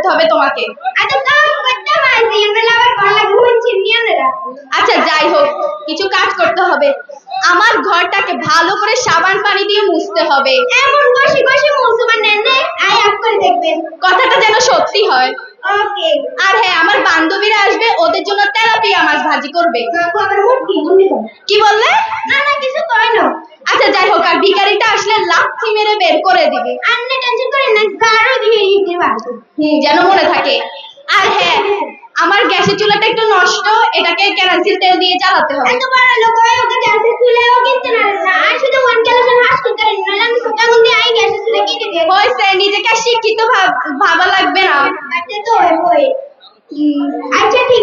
করতে হবে তোমাকে। আচ্ছা যাই হোক কিছু কাজ করতে হবে। আমার ঘরটাকে ভালো করে সাবান পানি দিয়ে মুছতে হবে। এমন ঘষে ঘষে মুছবেন না আই আপ করে দেখবেন কথাটা যেন ক্ষতি হয়। আর হ্যাঁ আমার বান্ধবীরা আসবে ওদের জন্য তেলাপিয়া মাছ ভাজি করবে। হ্যাঁ, কি বললে? না না কিছু কয় না। আচ্ছা যাই হোক আর ভিকারিটা আসলে লাথি মেরে বের করে দিবে। আর না টেনশন করেন না গাড়ো দিয়ে দিতে পারব যেন মনে থাকে। গ্যাসের চুলাটা একটু নষ্ট এটাকে কেরোসিন তেল দিয়ে জ্বালাতে হবে। এত বড় লোক হয় ওকে গ্যাসের চুলাও কিনতে না আর শুধু ওয়ান কেরোসিন হাস করতে পারেন নইলে আমি সকাল দিয়ে আই গ্যাসের চুলা কিনে দিই হইছে নিজেকে শিক্ষিত ভাবা লাগবে না। আচ্ছা তো হই আচ্ছা ঠিক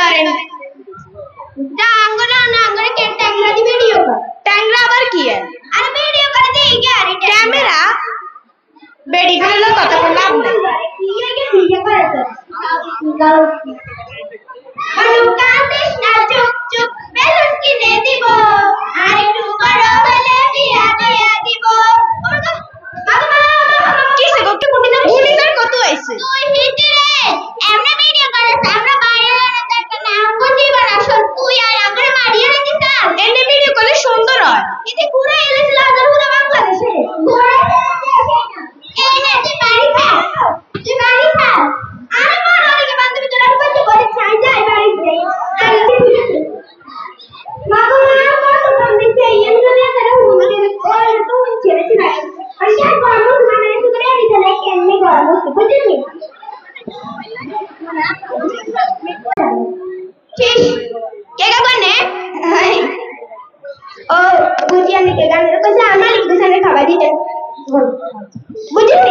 പറയുന്നത്? बुजिया निकल गया मेरे को से आना लिख के खावा दी जाए बुजिया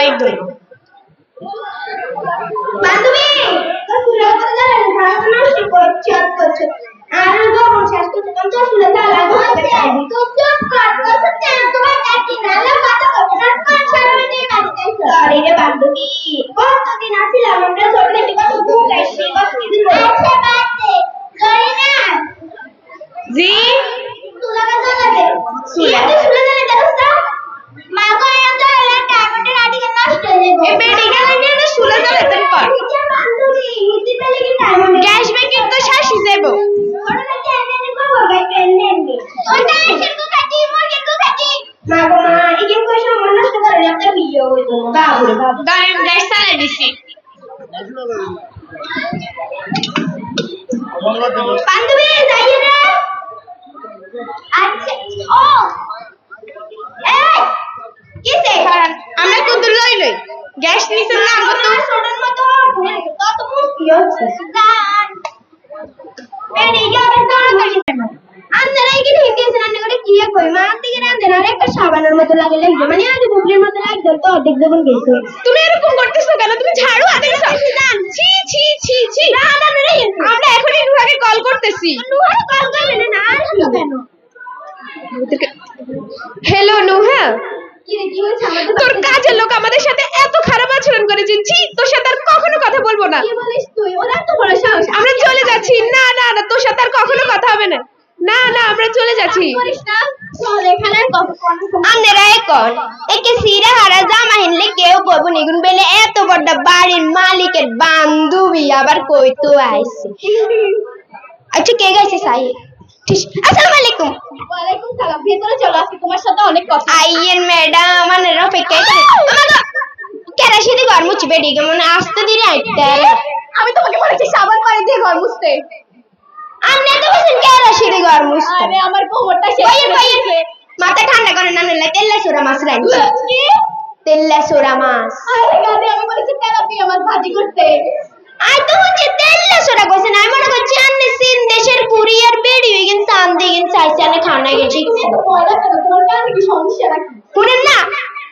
কিছু কর বান্ধবী তো সুরে কথা জানেন খারাপ নষ্ট করছে আর করছে। আর গরম শেষ করতে তো তো সুরে তালা করতে তো চুপ কর তো সত্যি তোমার কাটি না লা কথা করবে না কোন সারা দিয়ে বাড়ি যাইছো আরে রে বান্ধবী। কতদিন আছিলাম আমরা? থেকে কত দূর যাইছি কত কিছু আচ্ছা বাদ ধরে না। জি? তুলা। কথা যাবে সুলে নিয়ে তো শুলে যাবে গাড়ির গ্যাস চালাই দিছি। গ্যাস নিছে না আমগো তো সাবানের মতো লাগে লাগবে মানে আজ বুবলির মতো লাগবে তো অর্ধেক গেছে। তুমি এরকম করতেছো কেন? তুমি ঝাড়ু হাতে নিছো ছি ছি ছি ছি। আমরা এখনই নুহাকে কল করতেছি। হ্যালো নুহা। তোর কাজের লোক আমাদের সাথে এত খারাপ আচরণ করেছে ছি তোর সাথে আর কখনো কথা বলব না। আমরা চলে যাচ্ছি। না না না তোর সাথে আর কখনো কথা হবে না। না না আমরা চলে যাচ্ছি। আমরা এখন একে সিরা হারা জামা হিনলে কেউ করব নিগুন বেলে এত বড় বাড়ির মালিকের বান্ধবী। আবার কই তো আইছে? আচ্ছা কে গেছে সাই? আসসালামু আলাইকুম। ওয়ালাইকুম সালাম। ভেতরে চলো আজকে তোমার সাথে অনেক কথা। আইয়েন ম্যাডাম মানে করে কেরাসিদি ঘর মুছি বেডি কেমন আসতে দিনে আইতে আমি তোমাকে বলেছি সাবান পানি দিয়ে ঘর মুছতে। আমনে তো বসেন কেরাসিদি ঘর মুছতে। আরে আমার কোমরটা শেষ বাইয়ে বাইয়ে মাথা ঠান্ডা করে না নিলে তেল্লা সোরা মাছ রাখছি তেল্লা সোরা মাছ। আরে গাদে আমি বলেছি তেলাপি আমার ভাজি করতে। আই তো হচ্ছে তেল্লা সোরা কইছেন আমি মনে করছি আন্নে সিন দেশের কুরিয়ার বেডি হয়ে গেন সান দিগেন চাইছে আনে খানা গেছি কেন তোমার কি সমস্যা নাকি শুনেন না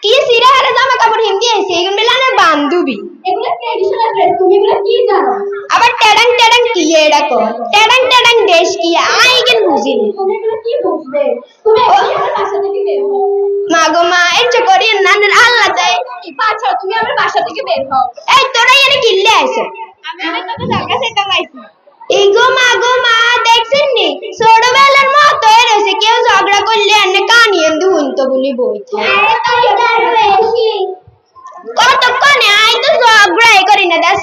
কি সিরা হারা জামা কাপড় হিন্দি আইছে এগুলো মেলানোর বান্ধবী। এগুলো ট্রেডিশনাল ড্রেস তুমি এগুলো কি জানো? আবার ট্যাডাং ট্যাডাং কি এটা কো ট্যাডাং ট্যাডাং দেশ কি? আই কেন বুঝিনি। তুমি এগুলো কি বুঝবে তুমি আমার বাসা থেকে বের হও। মা গো মা ইচ্ছে করি নানের আল্লাহ তুমি আমার বাসা থেকে বের হও। এই তোরা এনে কিল্লে আছে আমি আমার জায়গা সেটা পাইছি। মা গো মা দেখছেন নি ছোটবেলার মতো এরছে কেউ ঝগড়া করলে এনে কানি এন্দু হুনতো বলি বইতে কতক্ষণে আই তো ঝগড়াই করি না দেশ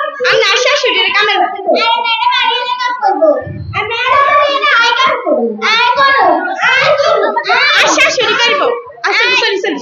আমি আশা শাশুড়িরে কামে আর শাশুড়ি করব। আচ্ছা সরি সরি